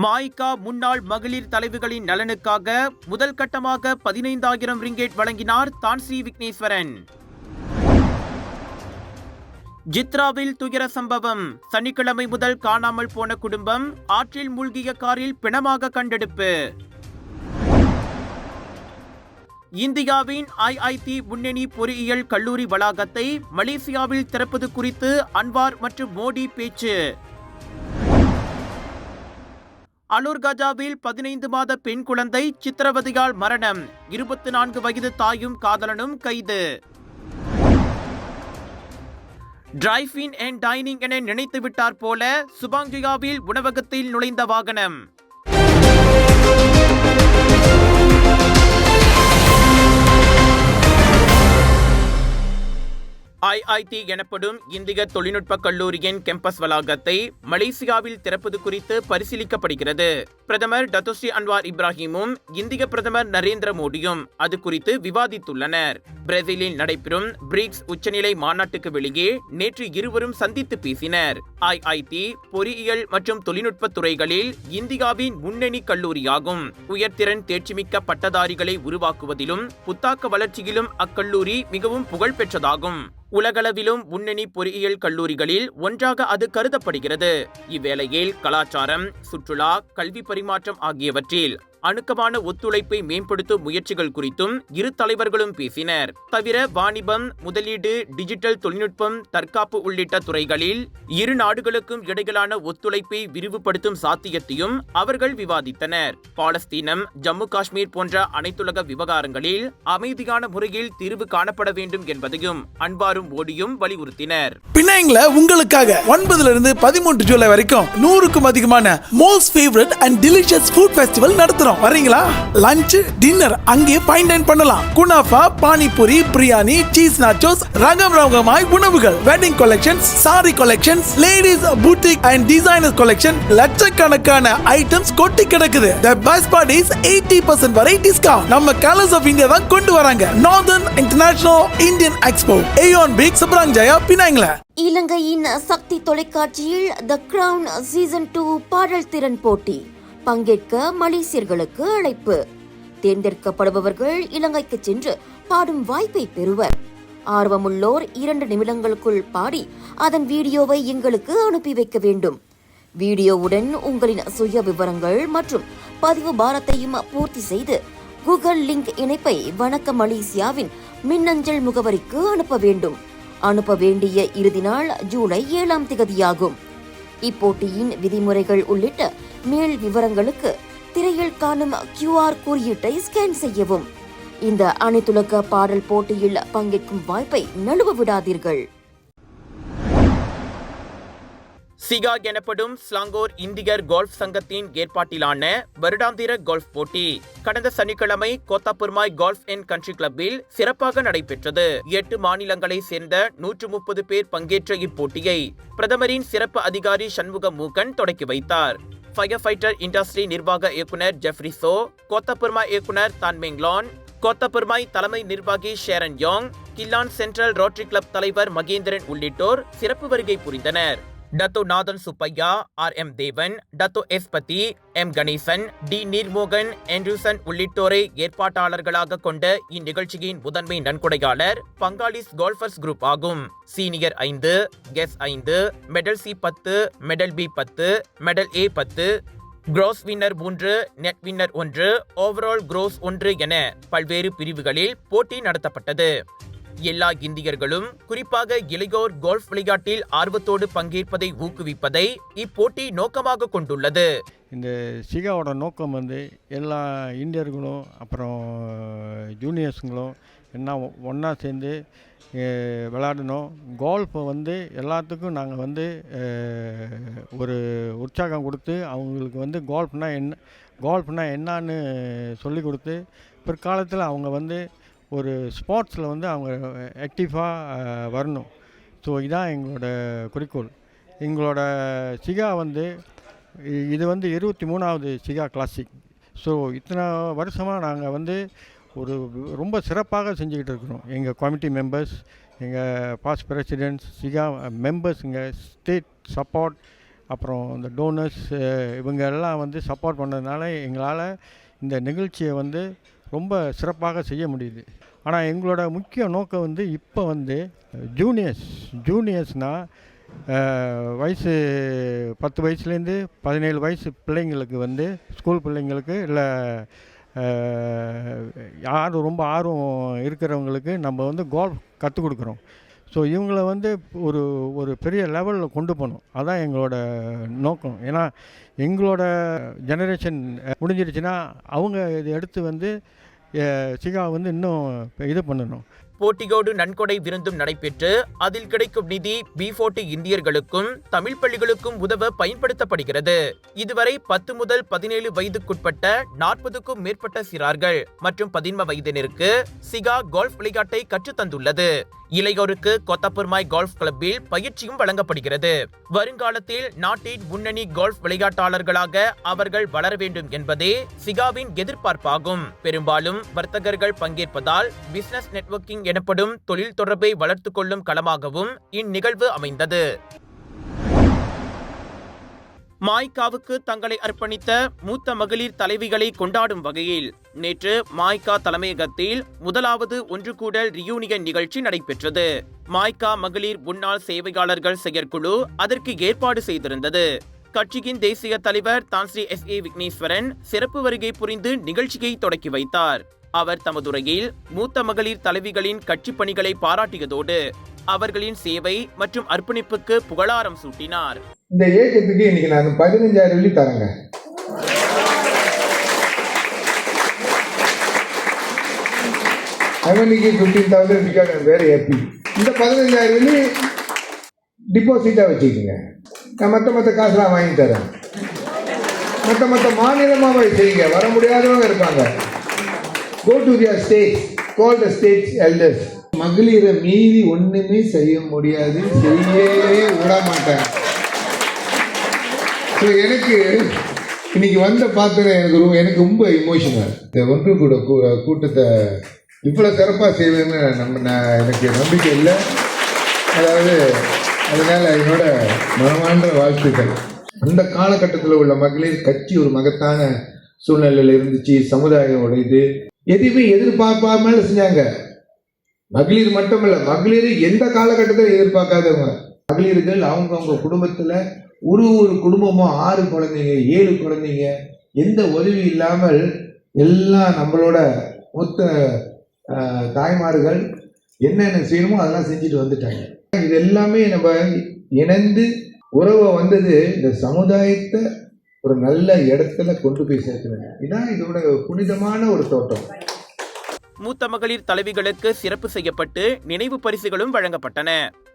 மாய்கா முன்னாள் மகளிர் தலைவிகளின் நலனுக்காக முதல் கட்டமாக பதினைந்தாயிரம் ரிங்கேட் வழங்கினார் தான்ஸ்ரீ விக்னேஸ்வரன். ஜித்ராவில் துயர சம்பவம். சனிக்கிழமை முதல் காணாமல் போன குடும்பம் ஆற்றில் மூழ்கிய காரில் பிணமாக கண்டெடுப்பு. இந்தியாவின் ஐஐடி முன்னணி பொறியியல் கல்லூரி வளாகத்தை மலேசியாவில் திறப்பது குறித்து அன்வார் மற்றும் மோடி பேச்சு. அலூர் கஜாவில் பதினைந்து மாத பெண் குழந்தை சித்திரவதையால் மரணம். இருபத்தி நான்கு வயது தாயும் காதலனும் கைது. டிரைவ் இன் அண்ட் டைனிங் என நினைத்து விட்டார் போல சுபாங்கியாவில் உணவகத்தில் நுழைந்த வாகனம். ஐஐடி எனப்படும் இந்திய தொழில்நுட்ப கல்லூரியின் கேம்பஸ் வளாகத்தை மலேசியாவில் திறப்பது குறித்து பரிசீலிக்கப்படுகிறது. பிரதமர் டத்தோஸ்ரீ அன்வார் இப்ராஹிமும் இந்திய பிரதமர் நரேந்திர மோடியும் அது குறித்து விவாதித்துள்ளனர். பிரேசிலில் நடைபெறும் பிரிக்ஸ் உச்சநிலை மாநாட்டுக்கு வெளியே நேற்று இருவரும் சந்தித்து பேசினர். ஐஐடி பொறியியல் மற்றும் தொழில்நுட்ப துறைகளில் இந்தியாவின் முன்னணி கல்லூரியாகும். உயர்திறன் தேர்ச்சிமிக்க பட்டதாரிகளை உருவாக்குவதிலும் புத்தாக்க வளர்ச்சியிலும் அக்கல்லூரி மிகவும் புகழ்பெற்றதாகும். உலகளவிலும் முன்னணி பொறியியல் கல்லூரிகளில் ஒன்றாக அது கருதப்படுகிறது. இவ்வேளையில் கலாச்சாரம் சுற்றுலா கல்வி பரிமாற்றம் ஆகியவற்றில் அணுக்கமான ஒத்துழைப்பை மேம்படுத்தும் முயற்சிகள் குறித்தும் இரு தலைவர்களும் பேசினர். தவிர வாணிபம் முதலீடு டிஜிட்டல் தொழில்நுட்பம் தற்காப்பு உள்ளிட்ட துறைகளில் இரு நாடுகளுக்கும் இடையிலான ஒத்துழைப்பை விரிவுபடுத்தும் சாத்தியத்தையும் அவர்கள் விவாதித்தனர். பாலஸ்தீனம் ஜம்மு காஷ்மீர் போன்ற அனைத்துலக விவகாரங்களில் அமைதியான முறையில் தீர்வு காணப்பட வேண்டும் என்பதையும் அன்பாரும் மோடியும் வலியுறுத்தினர். பினாங்ல உங்களுக்காக ஒன்பதுல இருந்து பதிமூன்று ஜூலை வரைக்கும் நூறுக்கும் அதிகமான most favourite and delicious food festival நடத்துறோம். வரீங்களா? லஞ்ச் டின்னர் அங்கே ஃபைன் டைன் பண்ணலாம். Kunafa panipuri biryani cheese nachos ரகம் ரகமாய் உணவுகள். Wedding collections sari collections ladies boutique and designer collection லட்சக்கணக்கான ஐட்டம்ஸ் கொட்டி கிடக்குது. த பெஸ்ட் பார்ட் இஸ் 80% வரை டிஸ்கவுண்ட் நம்ம கலர்ஸ் ஆஃப் இந்தியா தான் கொண்டு வராங்க. Northern international Indian expo AEON big Subang Jaya பினாங்ல இலங்கையின் சக்தி தொலைக்காட்சியில் த கிரவுன் சீசன் டூ பாடல் திறன் போட்டி. பங்கேற்க மலேசியர்களுக்கு அழைப்பு. தேர்ந்தெடுக்கப்படுபவர்கள் இலங்கைக்கு சென்று பாடும் வாய்ப்பை பெறுவர். ஆர்வமுள்ளோர் இரண்டு நிமிடங்களுக்குள் பாடி அதன் வீடியோவை எங்களுக்கு அனுப்பி வைக்க வேண்டும். வீடியோவுடன் உங்களின் சுய விவரங்கள் மற்றும் பதிவு பாரத்தையும் பூர்த்தி செய்து கூகுள் லிங்க் இணைப்பை வணக்க மலேசியாவின் மின்னஞ்சல் முகவரிக்கு அனுப்ப வேண்டும். அனுப்ப வேண்டிய இறுதி நாள் ஜூலை ஏழாம் திகதியாகும் இப்போட்டியின் விதிமுறைகள் உள்ளிட்ட மேல் விவரங்களுக்கு திரையில் காணும் கியூஆர் குறியீட்டை ஸ்கேன் செய்யவும். இந்த அனைத்துலக பாடல் போட்டியில் பங்கேற்கும் வாய்ப்பை நழுவ விடாதீர்கள். சிகா எனப்படும் ஸ்லாங்கோர் இந்தியர் கோல்ஃப் சங்கத்தின் ஏற்பாட்டிலான வருடாந்திர கோல்ஃப் போட்டி கடந்த சனிக்கிழமை கோத்தாபுர்மாய் கோல்ஃப் அண்ட் கண்ட்ரி கிளப்பில் சிறப்பாக நடைபெற்றது. எட்டு மாநிலங்களை சேர்ந்த நூற்று முப்பது பேர் பங்கேற்ற இப்போட்டியை பிரதமரின் சிறப்பு அதிகாரி சண்முக மூகன் தொடக்கி வைத்தார். ஃபயர் ஃபைட்டர் இண்டஸ்ட்ரி நிர்வாக இயக்குனர் ஜெஃப்ரிசோ கோத்தபுர்மா இயக்குனர் Tan Meng Lan Kota Permai தலைமை நிர்வாகி Sharon Yong Klang central Rotary club தலைவர் மகேந்திரன் உள்ளிட்டோர் சிறப்பு வருகை புரிந்தனர் Dato Nathan Subbiah R M Devan Dato S Pathy M Ganesan T Neermohan என்ட்ரூசன் உள்ளிட்டோரை ஏற்பாட்டாளர்களாக கொண்ட இந்நிகழ்ச்சியின் முதன்மை நன்கொடையாளர் பங்காளிஸ் கோல்ஃபர்ஸ் குரூப் ஆகும். சீனியர் ஐந்து கெஸ் ஐந்து மெடல் சி பத்து மெடல் பி பத்து மெடல் ஏ பத்து கிராஸ் வின்னர் மூன்று நெட் வின்னர் ஒன்று ஓவரால் gross ஒன்று என பல்வேறு பிரிவுகளில் போட்டி நடத்தப்பட்டது. எல்லா இந்தியர்களும் குறிப்பாக இளையோர் கோல்ஃப் விளையாட்டில் ஆர்வத்தோடு பங்கேற்பதை ஊக்குவிப்பதை இப்போட்டி நோக்கமாக கொண்டுள்ளது. இந்த சிகாவோட நோக்கம் வந்து எல்லா இந்தியர்களும் அப்புறம் ஜூனியர்ஸுங்களும் என்ன ஒன்றா சேர்ந்து விளாடணும் விளையாடணும். கோல்ஃபை வந்து எல்லாத்துக்கும் நாங்கள் வந்து ஒரு உற்சாகம் கொடுத்து அவங்களுக்கு வந்து கோல்ஃப்னால் என்ன கோல்ஃப்னால் என்னன்னு சொல்லி கொடுத்து பிற்காலத்தில் அவங்க வந்து ஒரு ஸ்போர்ட்ஸில் வந்து அவங்க ஆக்டிவாக வரணும். ஸோ இதுதான் எங்களோட குறிக்கோள். எங்களோட சிகா வந்து இது வந்து இருபத்தி மூணாவது சிகா கிளாசிக். ஸோ இத்தனை வருஷமாக நாங்கள் வந்து ஒரு ரொம்ப சிறப்பாக செஞ்சுக்கிட்டு இருக்கிறோம். எங்கள் கமிட்டி மெம்பர்ஸ் எங்கள் பாஸ்ட் பிரசிடென்ட்ஸ் சிகா மெம்பர்ஸ் எங்கள் ஸ்டேட் சப்போர்ட் அப்புறம் இந்த டோனர்ஸ் இவங்க எல்லாம் வந்து சப்போர்ட் பண்ணதுனால எங்களால் இந்த நிகழ்ச்சியை வந்து ரொம்ப சிறப்பாக செய்ய முடியுது. ஆனால் எங்களோட முக்கிய நோக்கம் வந்து இப்போ வந்து ஜூனியர்ஸ். ஜூனியர்ஸ்னால் வயசு பத்து வயசுலேருந்து பதினேழு வயசு பிள்ளைங்களுக்கு வந்து ஸ்கூல் பிள்ளைங்களுக்கு இல்லை யார் ரொம்ப ஆர்வம் இருக்கிறவங்களுக்கு நம்ம வந்து கோல்ஃப் கற்றுக் கொடுக்குறோம். ஸோ இவங்களை வந்து ஒரு ஒரு பெரிய லெவலில் கொண்டு போகணும். அதான் எங்களோட நோக்கம். ஏன்னா எங்களோட ஜெனரேஷன் முடிஞ்சிருச்சுன்னா அவங்க இதை எடுத்து வந்து சிகா வந்து இன்னும் இது பண்ணணும். போட்டியோடு நன்கொடை விருந்தும் நடைபெற்று அதில் கிடைக்கும் நிதி பி போர்ட்டி இந்தியர்களுக்கும் தமிழ் பள்ளிகளுக்கும் உதவ பயன்படுத்தப்படுகிறது. இதுவரை பத்து முதல் பதினேழு வயதுக்குட்பட்ட நாற்பதுக்கும் மேற்பட்ட சிறார்கள் மற்றும் பதின்ம வயதினருக்கு சிகா கோல்ஃப் விளையாட்டை கற்றுத்தந்துள்ளது இளையோருக்கு கொத்தப்பெருமாய் கோல்ஃப் கிளப்பில் பயிற்சியும் வழங்கப்படுகிறது. வருங்காலத்தில் நாட்டின் முன்னணி கோல்ஃப் விளையாட்டாளர்களாக அவர்கள் வளர வேண்டும் என்பதே சிகாவின் எதிர்பார்ப்பாகும். பெரும்பாலும் வர்த்தகர்கள் பங்கேற்பதால் பிசினஸ் நெட்வொர்க்கிங் எனப்படும் தொழில் தொடர்பை வளர்த்துக் கொள்ளும் களமாகவும் இந்நிகழ்வு அமைந்தது. மாய்காவுக்கு தங்களை அர்ப்பணித்த மூத்த மகளிர் தலைவிகளை கொண்டாடும் வகையில் நேற்று மாய்கா தலைமையகத்தில் முதலாவது ஒன்று கூடல் ரியூனியன் நிகழ்ச்சி நடைபெற்றது. மாய்கா மகளிர் முன்னாள் சேவையாளர்கள் செயற்குழு அதற்கு ஏற்பாடு செய்திருந்தது. கட்சியின் தேசிய தலைவர் தான்ஸ்ரீ எஸ் ஏ விக்னேஸ்வரன் சிறப்பு வருகை புரிந்து நிகழ்ச்சியை தொடக்கி வைத்தார். அவர் தமதுரையில் மூத்த மகளிர் தலைவிகளின் கட்சிப் பணிகளை பாராட்டியதோடு அவர்களின் சேவை மற்றும் அர்ப்பணிப்புக்கு புகழாரம் சூட்டினார். இந்த இயக்கத்துக்கு இன்னைக்கு நான் பதினஞ்சாயிரம் வெள்ளி தரேங்க. அவனுக்கு ஃபிஃப்டீன் தௌசண்ட் ஹாப்பி இந்த பதினஞ்சாயிரம் வெள்ளி டிபாசிட்டாக வச்சுக்கோங்க. நான் மற்ற மற்ற காசுலாம் வாங்கி தரேன். மற்ற மற்ற மாநிலமாக செய்யுங்க. வர முடியாதவங்க இருப்பாங்க. Go to their state call the state elders மகளிரை மீறி ஒன்றுமே செய்ய முடியாது. செய்யவே விட மாட்டாங்க ஸோ எனக்கு இன்னைக்கு வந்த பார்த்தேன் எனக்கு ரொம்ப எனக்கு ரொம்ப இமோஷனல் இந்த ஒன்று கூட கூ- கூட்டத்தை இவ்வளோ சிறப்பாக செய்வேன்னு நம்ம நான் எனக்கு நம்பிக்கை இல்லை. அதாவது அதனால் என்னோட மனமான்ற வாழ்த்துக்கள். அந்த காலகட்டத்தில் உள்ள மகளிர் கட்சி ஒரு மகத்தான சூழ்நிலையில் இருந்துச்சு. சமுதாயம் உடையுது. எதையுமே எதிர்பார்ப்பாம செஞ்சாங்க? மகளிர் மட்டுமல்ல மகளிர் எந்த காலகட்டத்தில் எதிர்பார்க்காதவங்க. மகளிர்கள் அவங்கவுங்க குடும்பத்தில் ஒரு ஒரு குடும்பமும் ஆறு குழந்தைங்க ஏழு குழந்தைங்க எந்த உதவி இல்லாமல் எல்லாம் நம்மளோட மொத்த தாய்மார்கள் என்னென்ன செய்யணுமோ அதெல்லாம் செஞ்சுட்டு வந்துட்டாங்க. இது எல்லாமே நம்ம இணைந்து உறவை வந்தது இந்த சமுதாயத்தை ஒரு நல்ல இடத்துல கொண்டு போய் சேர்க்கணுங்க. ஏன்னா இதோட புனிதமான ஒரு தோட்டம். மூத்த மகளிர் தலைவிகளுக்கு சிறப்பு செய்யப்பட்டு நினைவு பரிசுகளும் வழங்கப்பட்டன.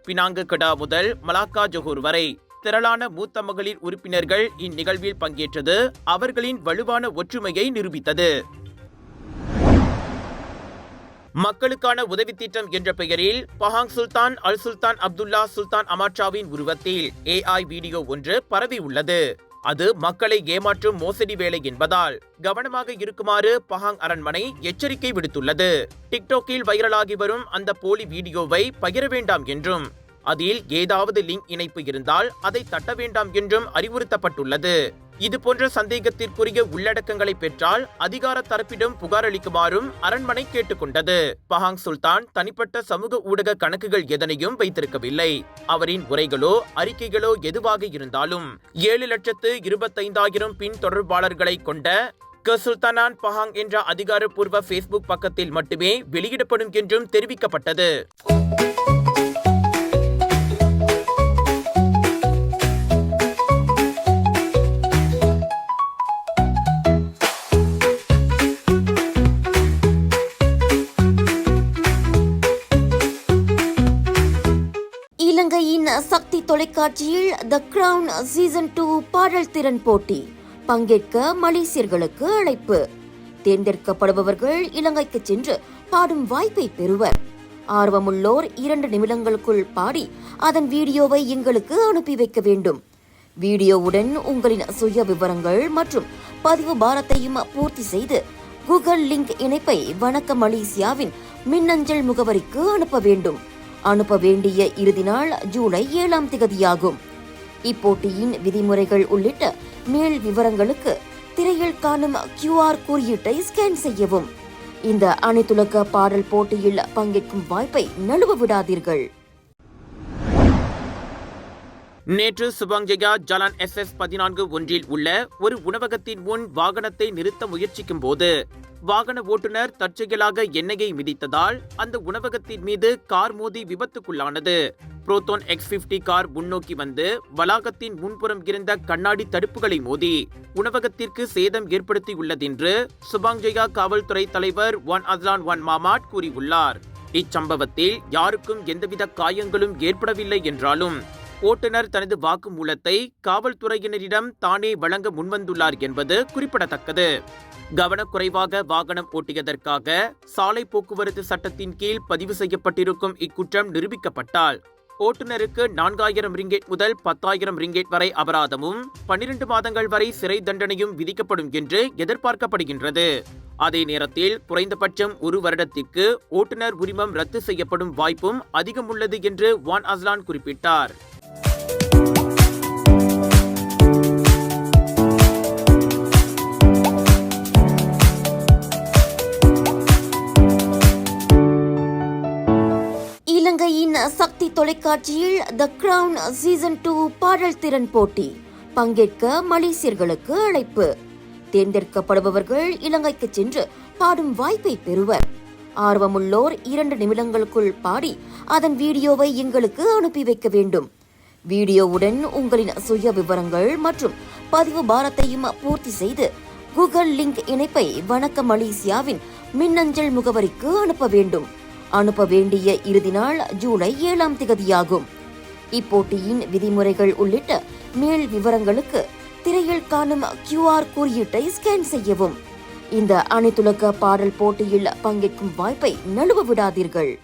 பினாங்கு கடா முதல் மலாக்கா ஜொஹூர் வரை திரளான மூத்த மகளிர் உறுப்பினர்கள் இந்நிகழ்வில் பங்கேற்றது அவர்களின் வலுவான ஒற்றுமையை நிரூபித்தது. மக்களுக்கான உதவி திட்டம் என்ற பெயரில் பஹாங் சுல்தான் அல் சுல்தான் அப்துல்லா சுல்தான் அமாட்சாவின் உருவத்தில் ஏஐ வீடியோ ஒன்று பரவி உள்ளது அது மக்களை ஏமாற்றும் மோசடி வேலை என்பதால் கவனமாக இருக்குமாறு பஹாங் அரண்மனை எச்சரிக்கை விடுத்துள்ளது. டிக்டாக்கில் வைரலாகி வரும் அந்த போலி வீடியோவை பகிர வேண்டாம் என்றும் அதில் ஏதாவது லிங்க் இணைப்பு இருந்தால் அதை தட்ட வேண்டாம் என்றும் அறிவுறுத்தப்பட்டுள்ளது. இதுபோன்ற சந்தேகத்திற்குரிய உள்ளடக்கங்களை பெற்றால் அதிகார தரப்பிடம் புகார் அளிக்குமாறும் அரண்மனை கேட்டுக்கொண்டது. பஹாங் சுல்தான் தனிப்பட்ட சமூக ஊடக கணக்குகள் எதனையும் வைத்திருக்கவில்லை. அவரின் உரைகளோ அறிக்கைகளோ எதுவாக இருந்தாலும் ஏழு லட்சத்து இருபத்தைந்தாயிரம் பின் தொடர்பாளர்களை கொண்ட க சுல்தானான் பஹாங் என்ற அதிகாரப்பூர்வ ஃபேஸ்புக் பக்கத்தில் மட்டுமே வெளியிடப்படும் என்றும் தெரிவிக்கப்பட்டது. சக்தி தொலைக்காட்சியில் த கிரவுன் சீசன் டூ பாடல் திறன் போட்டி. பங்கேற்க மலேசியர்களுக்கு அழைப்பு. தேர்ந்தெடுக்கப்படுபவர்கள் இலங்கைக்கு சென்று பாடும் வாய்ப்பை பெறுவர். ஆர்வமுள்ளோர் இரண்டு நிமிடங்களுக்குள் பாடி அதன் வீடியோவை எங்களுக்கு அனுப்பி வைக்க வேண்டும். வீடியோவுடன் உங்களின் சுய விவரங்கள் மற்றும் பதிவு பாரத்தையும் பூர்த்தி செய்து கூகுள் லிங்க் இணைப்பை வணக்க மலேசியாவின் மின்னஞ்சல் முகவரிக்கு அனுப்ப வேண்டும். அனுப்ப வேண்டிய இறுதி நாள் ஜூலை ஏழாம் திகதியாகும். இப்போட்டியின் விதிமுறைகள் உள்ளிட்ட மேல் விவரங்களுக்கு திரையில் காணும் கியூஆர் குறியீட்டை ஸ்கேன் செய்யவும். இந்த அனைத்துலக பாடல் போட்டியில் பங்கேற்கும் வாய்ப்பை நழுவ விடாதீர்கள். நேற்று சுபாங்ஜயா ஜலான் எஸ் எஸ் பதினான்கு ஒன்றில் உள்ள ஒரு உணவகத்தின் முன் வாகனத்தை நிறுத்த முயற்சிக்கும் போது வாகன ஓட்டுநர் தற்செயலாக எண்ணெயை மிதித்ததால் அந்த உணவகத்தின் மீது கார் மோதி விபத்துக்குள்ளானது. புரோத்தோன் எக்ஸ் பிப்டி கார் முன்னோக்கி வந்து வளாகத்தின் முன்புறம் இருந்த கண்ணாடி தடுப்புகளை மோதி உணவகத்திற்கு சேதம் ஏற்படுத்தியுள்ளதென்று சுபாங்ஜயா காவல்துறை தலைவர் ஒன் அஸ்லான் ஒன் மாமாட் கூறியுள்ளார். இச்சம்பவத்தில் யாருக்கும் எந்தவித காயங்களும் ஏற்படவில்லை என்றாலும் ஓட்டுநர் தனது வாக்குமூலத்தை காவல்துறையினரிடம் தானே வழங்க முன்வந்துள்ளார் என்பது குறிப்பிடத்தக்கது. கவனக்குறைவாக வாகனம் ஓட்டியதற்காக சாலை போக்குவரத்து சட்டத்தின் கீழ் பதிவு செய்யப்பட்டிருக்கும் இக்குற்றம் நிரூபிக்கப்பட்டால் ஓட்டுநருக்கு நான்காயிரம் ரிங்கெட் முதல் பத்தாயிரம் ரிங்கெட் வரை அபராதமும் பன்னிரண்டு மாதங்கள் வரை சிறை தண்டனையும் விதிக்கப்படும் என்று எதிர்பார்க்கப்படுகின்றது. அதே நேரத்தில் குறைந்தபட்சம் ஒரு வருடத்திற்கு ஓட்டுநர் உரிமம் ரத்து செய்யப்படும் வாய்ப்பும் அதிகம் உள்ளது என்று வான் அஸ்லான் குறிப்பிட்டார். இலங்கையின் சக்தி தொலைக்காட்சியில் த கிரவுன் சீசன் டூ பாடல் திறன் போட்டி. பங்கேற்க மலேசியர்களுக்கு அழைப்பு. தேர்ந்தெடுக்கப்படுபவர்கள் இலங்கைக்கு சென்று பாடும் வாய்ப்பை பெறுவர். ஆர்வமுள்ளோர் இரண்டு நிமிடங்களுக்குள் பாடி அதன் வீடியோவை எங்களுக்கு அனுப்பி வைக்க வேண்டும். வீடியோவுடன் உங்களின் சுய விவரங்கள் மற்றும் பதிவு பாரத்தையும் பூர்த்தி செய்து கூகுள் லிங்க் இணைப்பை வணக்க மலேசியாவின் மின்னஞ்சல் முகவரிக்கு அனுப்ப வேண்டும். அனுப்ப வேண்டிய இறுதி நாள் ஜூலை ஏழாம் திகதியாகும். இப்போட்டியின் விதிமுறைகள் உள்ளிட்ட மேல் விவரங்களுக்கு திரையில் காணும் கியூஆர் குறியீட்டை ஸ்கேன் செய்யவும். இந்த அனைத்துலக பாடல் போட்டியில் பங்கேற்கும் வாய்ப்பை நழுவ விடாதீர்கள்.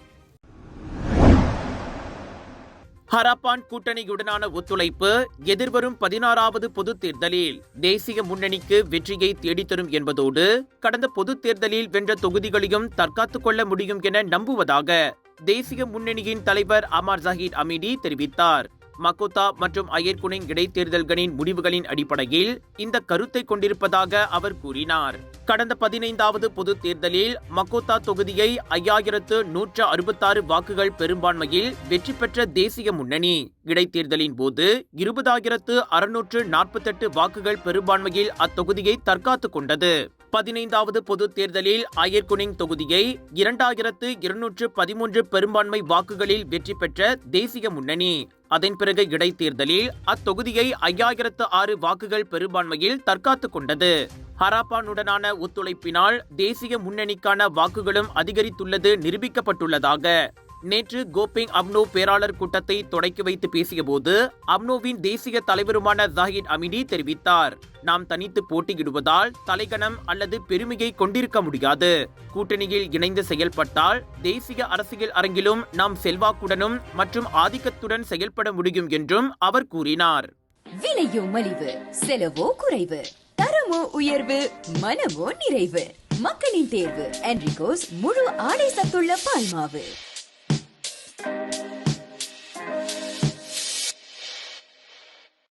ஹராப்பான் கூட்டணியுடனான ஒத்துழைப்பு எதிர்வரும் பதினாறாவது பொதுத் தேர்தலில் தேசிய முன்னணிக்கு வெற்றியை தேடித்தரும் என்பதோடு கடந்த பொதுத் தேர்தலில் வென்ற தொகுதிகளையும் தற்காத்துக் கொள்ள முடியும் என நம்புவதாக தேசிய முன்னணியின் தலைவர் அமர் ஜஹீர் அமிடி தெரிவித்தார். மகோதா மற்றும் அயர்குனிங் இடைத்தேர்தல்களின் முடிவுகளின் அடிப்படையில் இந்த கருத்தை கொண்டிருப்பதாக அவர் கூறினார். கடந்த பதினைந்தாவது பொது தேர்தலில் மகோதா தொகுதியை ஐயாயிரத்து நூற்று அறுபத்தாறு வாக்குகள் பெரும்பான்மையில் வெற்றி பெற்ற தேசிய முன்னணி. இடைத்தேர்தலின் போது இருபதாயிரத்து அறுநூற்று நாற்பத்தெட்டு வாக்குகள் பெரும்பான்மையில் அத்தொகுதியை தற்காத்துக் கொண்டது. பதினைந்தாவது பொதுத் தேர்தலில் அயர்குனிங் தொகுதியை இரண்டாயிரத்து இருநூற்று பதிமூன்று பெரும்பான்மை வாக்குகளில் வெற்றி பெற்ற தேசிய முன்னணி. அதன் பிறகு இடைத்தேர்தலில் அத்தொகுதியை ஐயாயிரத்து ஆறு வாக்குகள் பெரும்பான்மையில் தற்காத்துக் கொண்டது. ஹராப்பானுடனான ஒத்துழைப்பினால் தேசிய முன்னணிக்கான வாக்குகளும் அதிகரித்துள்ளது நிரூபிக்கப்பட்டுள்ளதாக நேற்று கோபிங் அம்னோ பேராளர் கூட்டத்தை தொடக்கி வைத்து பேசியபோது அம்னோவின் தேசிய தலைவருமான ஜாகித் அமினி தெரிவித்தார். நாம் தனித்து போட்டியிடுவதால் தலைகணம் அல்லது பெருமையை கொண்டிருக்க முடியாது. கூட்டணியில் இணைந்து செயல்பட்டால் தேசிய அரசியல் அரங்கிலும் நாம் செல்வாக்குடனும் மற்றும் ஆதிக்கத்துடன் செயல்பட முடியும் என்றும் அவர் கூறினார். விலையோ மலிவு செலவோ குறைவு தரமோ உயர்வு மனமோ நிறைவு. மக்களின் தேர்வு என்ரிகோஸ் முழு ஆடை சத்துள்ள பால்மாவு.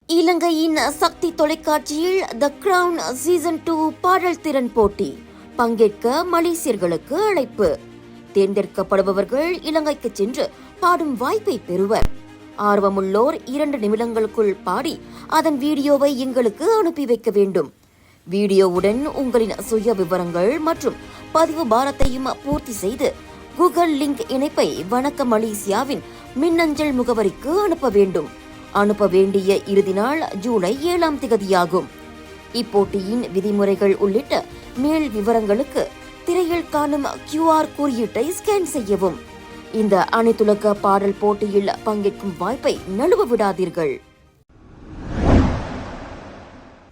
இலங்கையின் சக்தி தொலைக்காட்சியில் த கிரவுன் சீசன் டூ பாடல் திறன் போட்டி. பங்கேற்க மலேசியர்களுக்கு அழைப்பு. தேர்ந்தெடுக்கப்படுபவர்கள் இலங்கைக்கு சென்று பாடும் வாய்ப்பை பெறுவர். ஆர்வமுள்ளோர் இரண்டு நிமிடங்களுக்குள் பாடி அதன் வீடியோவை எங்களுக்கு அனுப்பி வைக்க வேண்டும். வீடியோவுடன் உங்களின் சுய விவரங்கள் மற்றும் பதிவு பாரத்தையும் பூர்த்தி செய்து கூகுள் லிங்க் இணைப்பை வணக்க மலேசியாவின் மின்னஞ்சல் முகவரிக்கு அனுப்ப வேண்டும். அனுப்ப வேண்டிய இறுதி நாள் ஜூலை ஏழாம் திகதியாகும். இப்போட்டியின் விதிமுறைகள் உள்ளிட்ட மேல் விவரங்களுக்கு திரையில் காணும் கியூஆர் குறியீட்டை ஸ்கேன் செய்யவும். இந்த அனைத்துலக பாடல் போட்டியில் பங்கேற்கும் வாய்ப்பை நழுவ விடாதீர்கள்.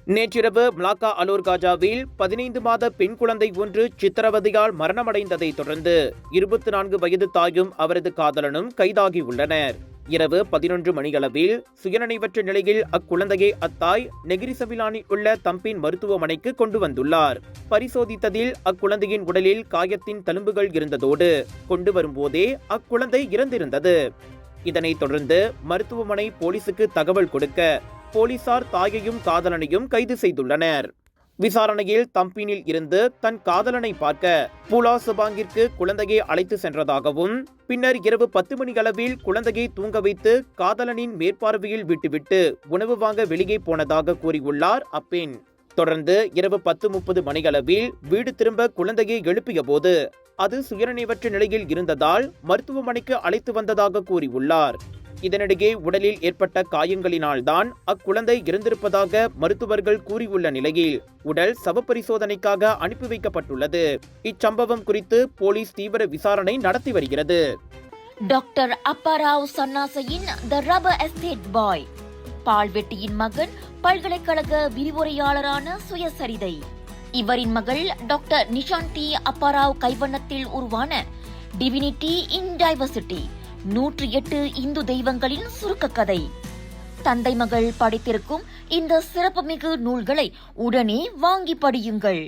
நேற்றிரவு மலாக்கா அலோர் காஜாவில் பதினைந்து மாத பெண் குழந்தை ஒன்று சித்திரவதையால் மரணமடைந்ததைத் தொடர்ந்து இருபத்தி நான்கு வயது தாயும் அவரது காதலனும் கைதாகியுள்ளனர் இரவு பதினொன்று மணியளவில் சுயநினைவற்ற நிலையில் அக்குழந்தையை அத்தாய் நெகிரிசவிலானில் உள்ள தம்பின் மருத்துவமனைக்கு கொண்டு வந்துள்ளார். பரிசோதித்ததில் அக்குழந்தையின் உடலில் காயத்தின் தழும்புகள் இருந்ததோடு கொண்டு வரும்போதே அக்குழந்தை இறந்திருந்தது. இதனைத் தொடர்ந்து மருத்துவமனை போலீசுக்கு தகவல் கொடுக்க போலீசார் தாயையும் காதலனையும் கைது செய்துள்ளனர். விசாரணையில் தம்பினில் இருந்து தன் காதலனை பார்க்க பூலா சுபாங்கிற்கு குழந்தையை அழைத்து சென்றதாகவும் பின்னர் இரவு பத்து மணி அளவில் குழந்தையை தூங்க வைத்து காதலனின் மேற்பார்வையில் விட்டுவிட்டு உணவு வாங்க வெளியே போனதாக கூறியுள்ளார் அப்பெண். தொடர்ந்து இரவு பத்து முப்பது மணியளவில் வீடு திரும்ப குழந்தையை எழுப்பிய போது அது சுயநினைவற்ற நிலையில் இருந்ததால் மருத்துவமனைக்கு அழைத்து வந்ததாக கூறியுள்ளார். இதனிடையே உடலில் ஏற்பட்ட காயங்களினால்தான் அக்குழந்தை இறந்திருப்பதாக மருத்துவர்கள் கூறியுள்ள நிலையில் உடல் சவப்பரிசோதனைக்காக அனுப்பி வைக்கப்பட்டுள்ளது. இச்சம்பவம் குறித்து போலீஸ் தீவிர விசாரணை நடத்தி வருகிறது. டாக்டர் அப்பாராவ் சன்னாசையின் த ரப்பர் எஸ்டேட் பாய். பால்வெட்டியின் மகன் பல்கலைக்கழக விரிவுரையாளரான சுயசரிதை. இவரின் மகள் டாக்டர் நிஷாந்தி அப்பாராவ் கைவண்ணத்தில் உருவான டிவினிட்டி இன் டைவர்சிட்டி. நூற்றி எட்டு இந்து தெய்வங்களின் சுருக்க கதை தந்தை மகள் படித்திருக்கும் இந்த சிறப்புமிகு நூல்களை உடனே வாங்கி படியுங்கள்.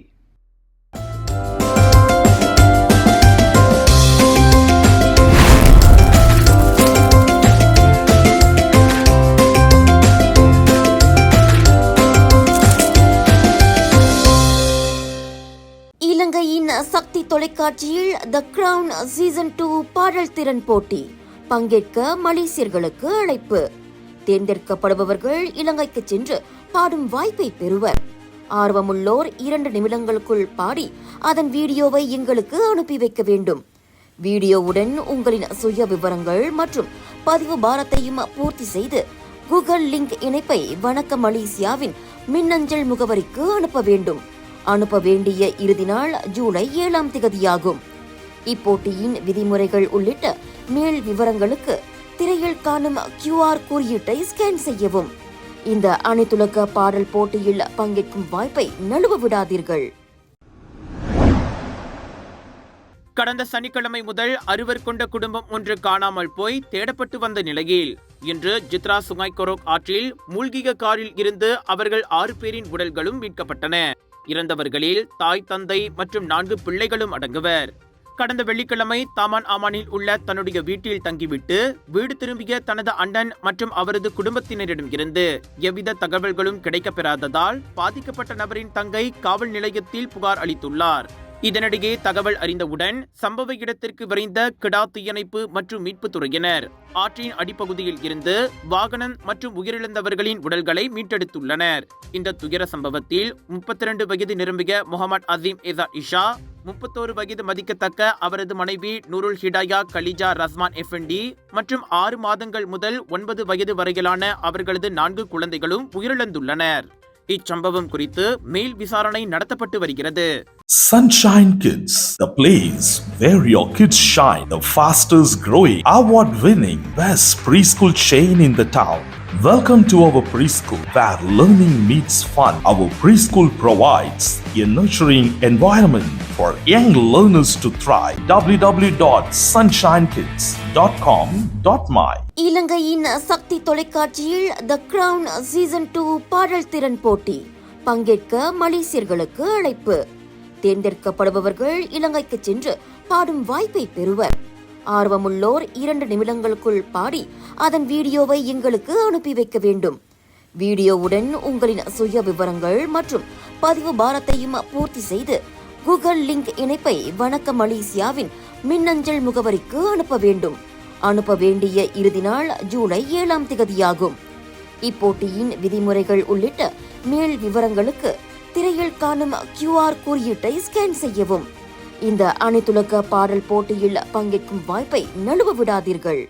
இலங்கையின் சக்தி தொலைக்காட்சியில் த கிரவுன் சீசன் டூ பாடல் திறன் போட்டி. பங்கேற்க மலேசியர்களுக்கு அழைப்பு. தேர்ந்தெடுக்கப்படுபவர்கள் இலங்கைக்கு சென்று பாடும் வாய்ப்பை பெறுவர். ஆர்வமுள்ளோர் இரண்டு நிமிடங்களுக்குள் பாடி அதன் வீடியோவை எங்களுக்கு அனுப்பி வைக்க வேண்டும். வீடியோவுடன் உங்களின் சுய விவரங்கள் மற்றும் பதிவு பாரத்தையும் பூர்த்தி செய்து கூகுள் லிங்க் இணைப்பை வணக்க மலேசியாவின் மின்னஞ்சல் முகவரிக்கு அனுப்ப வேண்டும். அனுப்ப வேண்டிய இறுதி நாள் ஜூலை ஏழாம் திகதியாகும். இப்போட்டியின் விதிமுறைகள் உள்ளிட்ட மேல் விவரங்களுக்கு திரையில் காணும் கியூஆர் குறியீட்டை ஸ்கேன் செய்யவும். இந்த அனைத்துலக பாடல் போட்டியில் பங்கேற்கும் வாய்ப்பை நழுவ விடாதீர்கள். கடந்த சனிக்கிழமை முதல் அறுவர் கொண்ட குடும்பம் ஒன்று காணாமல் போய் தேடப்பட்டு வந்த நிலையில் இன்று ஜித்ரா சுங்காய்கொரோக் ஆற்றில் மூழ்கிய காரில் இருந்து அவர்கள் ஆறு பேரின் உடல்களும் மீட்கப்பட்டன. இறந்தவர்களில் தாய் தந்தை மற்றும் நான்கு பிள்ளைகளும் அடங்குவர். கடந்த வெள்ளிக்கிழமை தாமான் ஆமானில் உள்ள தன்னுடைய வீட்டில் தங்கிவிட்டு வீடு திரும்பிய தனது அண்ணன் மற்றும் அவரது குடும்பத்தினரிடம் இருந்து எவ்வித தகவல்களும் கிடைக்கப்பெறாததால் பாதிக்கப்பட்ட நபரின் தங்கை காவல் நிலையத்தில் புகார் அளித்துள்ளார். இதனிடையே தகவல் அறிந்தவுடன் சம்பவ இடத்திற்கு விரைந்த கிடா தீயணைப்பு மற்றும் மீட்புத் துறையினர் ஆற்றின் அடிப்பகுதியில் இருந்து வாகனம் மற்றும் உயிரிழந்தவர்களின் உடல்களை மீட்டெடுத்துள்ளனர். இந்த துயர சம்பவத்தில் முப்பத்தி இரண்டு வயது நிரம்பிய முகமது அசீம் எசா இஷா முப்பத்தோரு வயது மதிக்கத்தக்க அவரது மனைவி நூருல் ஹிடாயா கலிஜா ரஸ்மான் எஃப்என்டி மற்றும் ஆறு மாதங்கள் முதல் ஒன்பது வயது வரையிலான அவர்களது நான்கு குழந்தைகளும் உயிரிழந்துள்ளனர். இச்சம்பவம் குறித்து மேல் விசாரணை நடத்தப்பட்டு வருகிறது. Sunshine Kids, the place where your kids shine, the fastest growing, award winning, best preschool chain in the town. Welcome to our preschool where learning meets fun. Our preschool provides a nurturing environment for young learners to thrive. www.sunshinekids.com.my இலங்கையின் சக்தி தொலைக்காட்சியில் த crown season two பாடல் திறன் போட்டி பங்கேற்க மலேசியர்களுக்கு அழைப்பு தேர்ந்தெடுக்கப்படுபவர்கள் இலங்கைக்கு சென்று பாடும் வாய்ப்பை பெறுவர். ஆர்வமுள்ளோர் இரண்டு நிமிடங்களுக்குள் பாடி அதன் வீடியோவை எங்களுக்கு அனுப்பி வைக்க வேண்டும். வீடியோவுடன் உங்களின் சுய விவரங்கள் மற்றும் பதிவு பாரத்தையும் பூர்த்தி செய்து கூகுள் லிங்க் இணைப்பை வணக்க மலேசியாவின் மின்னஞ்சல் முகவரிக்கு அனுப்ப வேண்டும். அனுப்ப வேண்டிய இறுதி நாள் ஜூலை ஏழாம் திகதியாகும். இப்போட்டியின் விதிமுறைகள் உள்ளிட்ட மேல் விவரங்களுக்கு திரையில் காணும் கியூஆர் குறியீட்டை ஸ்கேன் செய்யவும். இந்த அனைத்துலக பாடல் போட்டியில் பங்கேற்கும் வாய்ப்பை நழுவ விடாதீர்கள்.